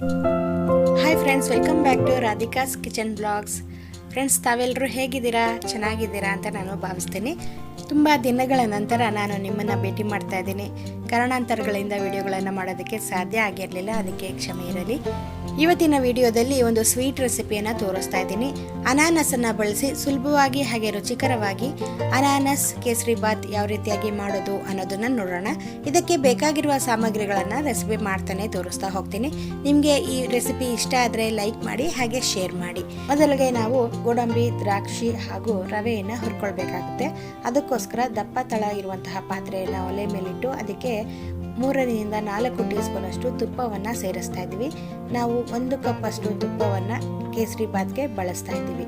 Hi friends welcome back to Radhika's kitchen blogs friends ತಾವೆಲ್ಲರೂ ಹೇಗಿದ್ದೀರಾ? ಚೆನ್ನಾಗಿದ್ದೀರಾ ಅಂತ ನಾನು ಭಾವಿಸ್ತೀನಿ. ತುಂಬ ದಿನಗಳ ನಂತರ ನಾನು ನಿಮ್ಮನ್ನು ಭೇಟಿ ಮಾಡ್ತಾ ಇದ್ದೀನಿ. ಕಾರಣಾಂತರಗಳಿಂದ ವಿಡಿಯೋಗಳನ್ನು ಮಾಡೋದಕ್ಕೆ ಸಾಧ್ಯ ಆಗಿರಲಿಲ್ಲ, ಅದಕ್ಕೆ ಕ್ಷಮೆ ಇರಲಿ. ಇವತ್ತಿನ ವಿಡಿಯೋದಲ್ಲಿ ಒಂದು ಸ್ವೀಟ್ ರೆಸಿಪಿಯನ್ನು ತೋರಿಸ್ತಾ ಇದ್ದೀನಿ. ಅನಾನಸನ್ನು ಬಳಸಿ ಸುಲಭವಾಗಿ ಹಾಗೆ ರುಚಿಕರವಾಗಿ ಅನಾನಸ್, ಕೇಸರಿ ಬಾತ್ ಯಾವ ರೀತಿಯಾಗಿ ಮಾಡೋದು ಅನ್ನೋದನ್ನು ನೋಡೋಣ. ಇದಕ್ಕೆ ಬೇಕಾಗಿರುವ ಸಾಮಗ್ರಿಗಳನ್ನು ರೆಸಿಪಿ ಮಾಡ್ತಾನೆ ತೋರಿಸ್ತಾ ಹೋಗ್ತೀನಿ. ನಿಮಗೆ ಈ ರೆಸಿಪಿ ಇಷ್ಟ ಆದರೆ ಲೈಕ್ ಮಾಡಿ, ಹಾಗೆ ಶೇರ್ ಮಾಡಿ. ಮೊದಲಿಗೆ ನಾವು ಗೋಡಂಬಿ, ದ್ರಾಕ್ಷಿ ಹಾಗೂ ರವೆಯನ್ನು ಹುರ್ಕೊಳ್ಬೇಕಾಗುತ್ತೆ. ಅದಕ್ಕೋಸ್ಕರ ದಪ್ಪ ತಳ ಇರುವಂತಹ ಪಾತ್ರೆಯನ್ನು ಒಲೆ ಮೇಲಿಟ್ಟು ಅದಕ್ಕೆ ಮೂರರಿಂದ ನಾಲ್ಕು ಟೀ ಸ್ಪೂನ್ ಅಷ್ಟು ತುಪ್ಪವನ್ನು ಸೇರಿಸ್ತಾ ಇದ್ದೀವಿ. ನಾವು ಒಂದು ಕಪ್ ಅಷ್ಟು ತುಪ್ಪವನ್ನು ಕೇಸರಿ ಬಾತ್ಗೆ ಬಳಸ್ತಾ ಇದ್ದೀವಿ.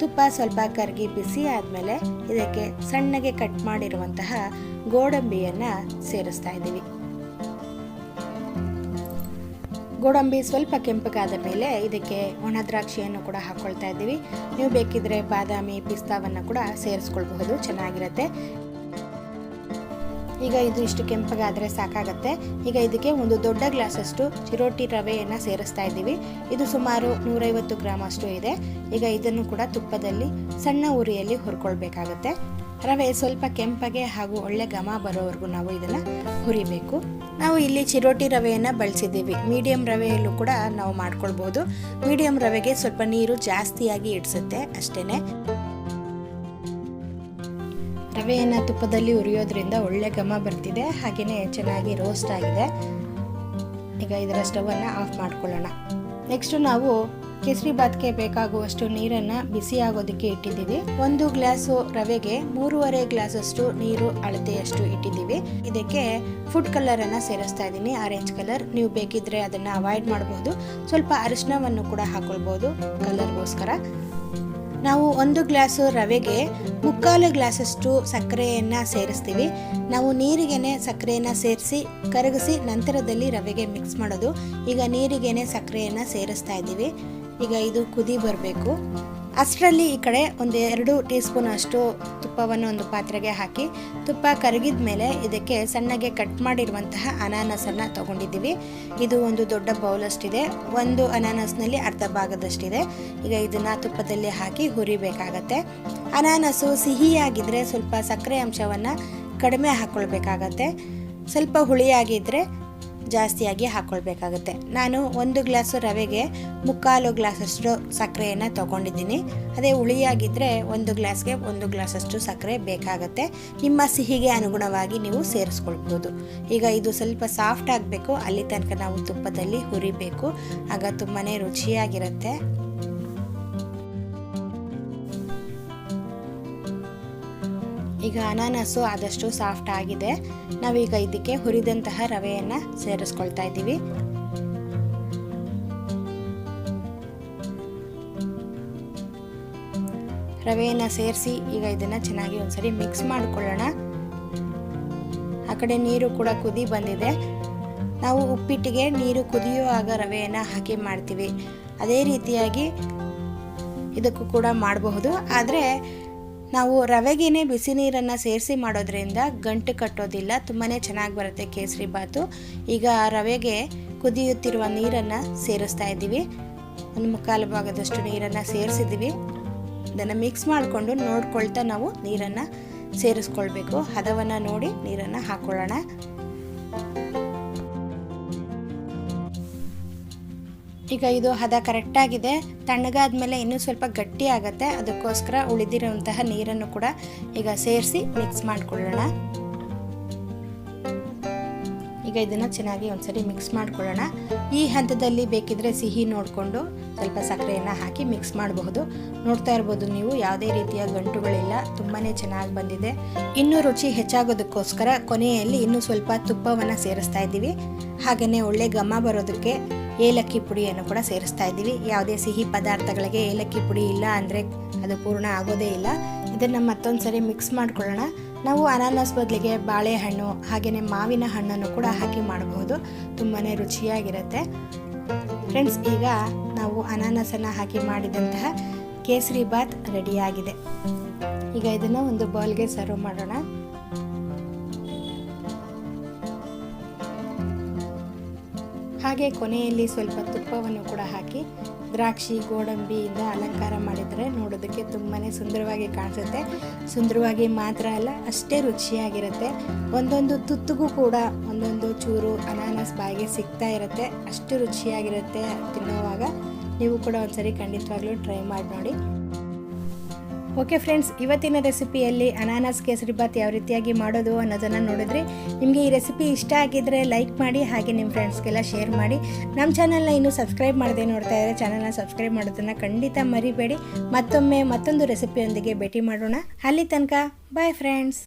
ತುಪ್ಪ ಸ್ವಲ್ಪ ಕರಗಿ ಬಿಸಿ ಆದಮೇಲೆ ಇದಕ್ಕೆ ಸಣ್ಣಗೆ ಕಟ್ ಮಾಡಿರುವಂತಹ ಗೋಡಂಬಿಯನ್ನು ಸೇರಿಸ್ತಾ ಇದ್ದೀವಿ. ಗೋಡಂಬಿ ಸ್ವಲ್ಪ ಕೆಂಪಗಾದ ಮೇಲೆ ಇದಕ್ಕೆ ಒಣ ದ್ರಾಕ್ಷಿಯನ್ನು ಕೂಡ ಹಾಕ್ಕೊಳ್ತಾ ಇದ್ದೀವಿ. ನೀವು ಬೇಕಿದ್ರೆ ಬಾದಾಮಿ, ಪಿಸ್ತಾವನ್ನು ಕೂಡ ಸೇರಿಸ್ಕೊಳ್ಬಹುದು, ಚೆನ್ನಾಗಿರುತ್ತೆ. ಈಗ ಇದು ಇಷ್ಟು ಕೆಂಪಗಾದರೆ ಸಾಕಾಗತ್ತೆ. ಈಗ ಇದಕ್ಕೆ ಒಂದು ದೊಡ್ಡ ಗ್ಲಾಸಷ್ಟು ಚಿರೋಟಿ ರವೆಯನ್ನು ಸೇರಿಸ್ತಾ ಇದ್ದೀವಿ. ಇದು ಸುಮಾರು ನೂರೈವತ್ತು ಗ್ರಾಮ್ ಅಷ್ಟು ಇದೆ. ಈಗ ಇದನ್ನು ಕೂಡ ತುಪ್ಪದಲ್ಲಿ ಸಣ್ಣ ಉರಿಯಲ್ಲಿ ಹುರ್ಕೊಳ್ಬೇಕಾಗತ್ತೆ. ರವೆ ಸ್ವಲ್ಪ ಕೆಂಪಗೆ ಹಾಗೂ ಒಳ್ಳೆ ಘಮ ಬರೋವರೆಗೂ ನಾವು ಇದನ್ನು ಹುರಿಬೇಕು. ನಾವು ಇಲ್ಲಿ ಚಿರೋಟಿ ರವೆಯನ್ನು ಬಳಸಿದ್ದೀವಿ. ಮೀಡಿಯಂ ರವೆಯಲ್ಲೂ ಕೂಡ ನಾವು ಮಾಡ್ಕೊಳ್ಬೋದು. ಮೀಡಿಯಂ ರವೆಗೆ ಸ್ವಲ್ಪ ನೀರು ಜಾಸ್ತಿಯಾಗಿ ಇಡಿಸುತ್ತೆ ಅಷ್ಟೇ ರವೆಯನ್ನು ತುಪ್ಪದಲ್ಲಿ ಉರಿಯೋದ್ರಿಂದ ಒಳ್ಳೆ ಘಮ ಬರ್ತಿದೆ. ಹಾಗೆಯೇ ಚೆನ್ನಾಗಿ ರೋಸ್ಟ್ ಆಗಿದೆ. ಈಗ ಇದರ ಸ್ಟವನ್ನು ಆಫ್ ಮಾಡ್ಕೊಳ್ಳೋಣ. ನೆಕ್ಸ್ಟು ನಾವು ಕೇಸರಿ ಬಾತ್ಗೆ ಬೇಕಾಗುವಷ್ಟು ನೀರನ್ನು ಬಿಸಿ ಆಗೋದಕ್ಕೆ ಇಟ್ಟಿದ್ದೀವಿ. ಒಂದು ಗ್ಲಾಸು ರವೆಗೆ ಮೂರುವರೆ ಗ್ಲಾಸಷ್ಟು ನೀರು ಅಳತೆಯಷ್ಟು ಇಟ್ಟಿದ್ದೀವಿ. ಇದಕ್ಕೆ ಫುಡ್ ಕಲರನ್ನು ಸೇರಿಸ್ತಾ ಇದ್ದೀನಿ. ಆರೆಂಜ್ ಕಲರ್ ನೀವು ಬೇಕಿದ್ರೆ ಅದನ್ನು ಅವಾಯ್ಡ್ ಮಾಡಬಹುದು ಸ್ವಲ್ಪ ಅರಿಶಿನವನ್ನು ಕೂಡ ಹಾಕ್ಕೊಳ್ಬೋದು ಕಲರ್ಗೋಸ್ಕರ ನಾವು ಒಂದು ಗ್ಲಾಸು ರವೆಗೆ ಮುಕ್ಕಾಲು ಗ್ಲಾಸಷ್ಟು ಸಕ್ಕರೆಯನ್ನು ಸೇರಿಸ್ತೀವಿ. ನಾವು ನೀರಿಗೆನೆ ಸಕ್ಕರೆಯನ್ನು ಸೇರಿಸಿ, ಕರಗಿಸಿ ನಂತರದಲ್ಲಿ ರವೆಗೆ ಮಿಕ್ಸ್ ಮಾಡೋದು. ಈಗ ನೀರಿಗೆನೆ ಸಕ್ಕರೆಯನ್ನು ಸೇರಿಸ್ತಾ ಇದ್ದೀವಿ. ಈಗ ಇದು ಕುದಿ ಬರಬೇಕು. ಅಷ್ಟರಲ್ಲಿ ಈ ಕಡೆ ಒಂದು ಎರಡು ಟೀ ಸ್ಪೂನ್ ಅಷ್ಟು ತುಪ್ಪವನ್ನು ಒಂದು ಪಾತ್ರೆಗೆ ಹಾಕಿ ತುಪ್ಪ ಕರಗಿದ ಮೇಲೆ ಇದಕ್ಕೆ ಸಣ್ಣಗೆ ಕಟ್ ಮಾಡಿರುವಂತಹ ಅನಾನಸನ್ನು ತಗೊಂಡಿದ್ದೀವಿ. ಇದು ಒಂದು ದೊಡ್ಡ ಬೌಲಷ್ಟಿದೆ. ಒಂದು ಅನಾನಸ್ನಲ್ಲಿ ಅರ್ಧ ಭಾಗದಷ್ಟಿದೆ. ಈಗ ಇದನ್ನು ತುಪ್ಪದಲ್ಲಿ ಹಾಕಿ ಹುರಿಬೇಕಾಗತ್ತೆ. ಅನಾನಸು ಸಿಹಿಯಾಗಿದ್ದರೆ ಸ್ವಲ್ಪ ಸಕ್ಕರೆ ಅಂಶವನ್ನು ಕಡಿಮೆ ಹಾಕ್ಕೊಳ್ಬೇಕಾಗತ್ತೆ ಸ್ವಲ್ಪ ಹುಳಿಯಾಗಿದ್ದರೆ ಜಾಸ್ತಿಯಾಗಿ ಹಾಕ್ಕೊಳ್ಬೇಕಾಗುತ್ತೆ ನಾನು ಒಂದು ಗ್ಲಾಸು ರವೆಗೆ ಮುಕ್ಕಾಲು ಗ್ಲಾಸಷ್ಟು ಸಕ್ಕರೆಯನ್ನು ತೊಗೊಂಡಿದ್ದೀನಿ. ಅದೇ ಹುಳಿಯಾಗಿದ್ದರೆ ಒಂದು ಗ್ಲಾಸ್ಗೆ ಒಂದು ಗ್ಲಾಸಷ್ಟು ಸಕ್ಕರೆ ಬೇಕಾಗುತ್ತೆ. ನಿಮ್ಮ ಸಿಹಿಗೆ ಅನುಗುಣವಾಗಿ ನೀವು ಸೇರಿಸ್ಕೊಳ್ಬೋದು. ಈಗ ಇದು ಸ್ವಲ್ಪ ಸಾಫ್ಟ್ ಆಗಬೇಕು. ಅಲ್ಲಿ ತನಕ ನಾವು ತುಪ್ಪದಲ್ಲಿ ಹುರಿಬೇಕು. ಆಗ ತುಂಬಾ ರುಚಿಯಾಗಿರುತ್ತೆ. ಈಗ ಅನಾನಸು ಆದಷ್ಟು ಸಾಫ್ಟ್ ಆಗಿದೆ. ನಾವೀಗ ಇದಕ್ಕೆ ಹುರಿದಂತಹ ರವೆಯನ್ನು ಸೇರಿಸ್ಕೊಳ್ತಾ ಇದ್ದೀವಿ. ರವೆಯನ್ನು ಸೇರಿಸಿ ಈಗ ಇದನ್ನು ಚೆನ್ನಾಗಿ ಒಂದ್ಸರಿ ಮಿಕ್ಸ್ ಮಾಡಿಕೊಳ್ಳೋಣ. ಆ ಕಡೆ ನೀರು ಕೂಡ ಕುದಿ ಬಂದಿದೆ. ನಾವು ಉಪ್ಪಿಟ್ಟಿಗೆ ನೀರು ಕುದಿಯುವಾಗ ರವೆಯನ್ನು ಹಾಕಿ ಮಾಡ್ತೀವಿ. ಅದೇ ರೀತಿಯಾಗಿ ಇದಕ್ಕೂ ಕೂಡ ಮಾಡಬಹುದು. ಆದರೆ ನಾವು ರವೆಗೇನೆ ಬಿಸಿ ನೀರನ್ನು ಸೇರಿಸಿ ಮಾಡೋದ್ರಿಂದ ಗಂಟು ಕಟ್ಟೋದಿಲ್ಲ ತುಂಬಾ ಚೆನ್ನಾಗಿ ಬರುತ್ತೆ ಕೇಸರಿ ಬಾತು. ಈಗ ರವೆಗೆ ಕುದಿಯುತ್ತಿರುವ ನೀರನ್ನು ಸೇರಿಸ್ತಾ ಇದ್ದೀವಿ. ಒಂದು ಮುಕ್ಕಾಲು ಭಾಗದಷ್ಟು ನೀರನ್ನು ಸೇರಿಸಿದ್ದೀವಿ. ಇದನ್ನು ಮಿಕ್ಸ್ ಮಾಡಿಕೊಂಡು ನೋಡ್ಕೊಳ್ತಾ ನಾವು ನೀರನ್ನು ಸೇರಿಸ್ಕೊಳ್ಬೇಕು. ಹದವನ್ನು ನೋಡಿ ನೀರನ್ನು ಹಾಕ್ಕೊಳ್ಳೋಣ ಈಗ ಇದು ಹದ ಕರೆಕ್ಟಾಗಿದೆ ತಣ್ಣಗಾದ್ಮೇಲೆ ಇನ್ನೂ ಸ್ವಲ್ಪ ಗಟ್ಟಿ ಆಗುತ್ತೆ. ಅದಕ್ಕೋಸ್ಕರ ಉಳಿದಿರುವಂತಹ ನೀರನ್ನು ಕೂಡ ಈಗ ಸೇರಿಸಿ ಮಿಕ್ಸ್ ಮಾಡಿಕೊಳ್ಳೋಣ. ಈಗ ಇದನ್ನು ಚೆನ್ನಾಗಿ ಒಂದ್ಸರಿ ಮಿಕ್ಸ್ ಮಾಡ್ಕೊಳ್ಳೋಣ. ಈ ಹಂತದಲ್ಲಿ ಬೇಕಿದ್ರೆ ಸಿಹಿ ನೋಡಿಕೊಂಡು ಸ್ವಲ್ಪ ಸಕ್ಕರೆಯನ್ನು ಹಾಕಿ ಮಿಕ್ಸ್ ಮಾಡಬಹುದು. ನೋಡ್ತಾ ಇರ್ಬೋದು ನೀವು, ಯಾವುದೇ ರೀತಿಯ ಗಂಟುಗಳಿಲ್ಲ ತುಂಬಾ ಚೆನ್ನಾಗಿ ಬಂದಿದೆ. ಇನ್ನೂ ರುಚಿ ಹೆಚ್ಚಾಗೋದಕ್ಕೋಸ್ಕರ ಕೊನೆಯಲ್ಲಿ ಇನ್ನೂ ಸ್ವಲ್ಪ ತುಪ್ಪವನ್ನು ಸೇರಿಸ್ತಾ ಇದ್ದೀವಿ. ಹಾಗೆಯೇ ಒಳ್ಳೆ ಘಮ ಬರೋದಕ್ಕೆ ಏಲಕ್ಕಿ ಪುಡಿಯನ್ನು ಕೂಡ ಸೇರಿಸ್ತಾ ಇದ್ದೀವಿ. ಯಾವುದೇ ಸಿಹಿ ಪದಾರ್ಥಗಳಿಗೆ ಏಲಕ್ಕಿ ಪುಡಿ ಇಲ್ಲ ಅಂದರೆ ಅದು ಪೂರ್ಣ ಆಗೋದೇ ಇಲ್ಲ. ಇದನ್ನು ಮತ್ತೊಂದು ಸರಿ ಮಿಕ್ಸ್ ಮಾಡ್ಕೊಳ್ಳೋಣ. ನಾವು ಅನಾನಸ್ ಬದಲಿಗೆ ಬಾಳೆಹಣ್ಣು ಹಾಗೆಯೇ ಮಾವಿನ ಹಣ್ಣನ್ನು ಕೂಡ ಹಾಕಿ ಮಾಡಬಹುದು. ತುಂಬಾ ರುಚಿಯಾಗಿರುತ್ತೆ. ಫ್ರೆಂಡ್ಸ್, ಈಗ ನಾವು ಅನಾನಸನ್ನು ಹಾಕಿ ಮಾಡಿದಂತಹ ಕೇಸರಿ ಬಾತ್ ರೆಡಿಯಾಗಿದೆ. ಈಗ ಇದನ್ನು ಒಂದು ಬೌಲ್ಗೆ ಸರ್ವ್ ಮಾಡೋಣ. ಹಾಗೆ ಕೊನೆಯಲ್ಲಿ ಸ್ವಲ್ಪ ತುಪ್ಪವನ್ನು ಕೂಡ ಹಾಕಿ ದ್ರಾಕ್ಷಿ ಗೋಡಂಬಿಯಿಂದ ಅಲಂಕಾರ ಮಾಡಿದರೆ ನೋಡೋದಕ್ಕೆ ತುಂಬಾ ಸುಂದರವಾಗಿ ಕಾಣಿಸುತ್ತೆ. ಸುಂದರವಾಗಿ ಮಾತ್ರ ಅಲ್ಲ, ಅಷ್ಟೇ ರುಚಿಯಾಗಿರುತ್ತೆ. ಒಂದೊಂದು ತುತ್ತಿಗೂ ಕೂಡ ಒಂದೊಂದು ಚೂರು ಅನಾನಸ್ ಬಾಯಿಗೆ ಸಿಗ್ತಾ ಇರುತ್ತೆ. ಅಷ್ಟು ರುಚಿಯಾಗಿರುತ್ತೆ ತಿನ್ನೋವಾಗ. ನೀವು ಕೂಡ ಒಂದ್ಸರಿ ಖಂಡಿತವಾಗ್ಲೂ ಟ್ರೈ ಮಾಡಿ ನೋಡಿ. ಓಕೆ ಫ್ರೆಂಡ್ಸ್, ಇವತ್ತಿನ ರೆಸಿಪಿಯಲ್ಲಿ ಅನಾನಸ್ ಕೇಸರಿ ಬಾತ್ ಯಾವ ರೀತಿಯಾಗಿ ಮಾಡೋದು ಅನ್ನೋದನ್ನು ನೋಡಿದ್ರಿ. ನಿಮಗೆ ಈ ರೆಸಿಪಿ ಇಷ್ಟ ಆಗಿದ್ದರೆ ಲೈಕ್ ಮಾಡಿ, ಹಾಗೆ ನಿಮ್ಮ ಫ್ರೆಂಡ್ಸ್ಗೆಲ್ಲ ಶೇರ್ ಮಾಡಿ. ನಮ್ಮ ಚಾನಲ್ನ ಇನ್ನೂ ಸಬ್ಸ್ಕ್ರೈಬ್ ಮಾಡದೆ ನೋಡ್ತಾ ಇದ್ದರೆ ಚಾನಲ್ನ ಸಬ್ಸ್ಕ್ರೈಬ್ ಮಾಡೋದನ್ನು ಖಂಡಿತ ಮರಿಬೇಡಿ. ಮತ್ತೊಮ್ಮೆ ಮತ್ತೊಂದು ರೆಸಿಪಿಯೊಂದಿಗೆ ಭೇಟಿ ಮಾಡೋಣ. ಅಲ್ಲಿ ತನಕ ಬಾಯ್ ಫ್ರೆಂಡ್ಸ್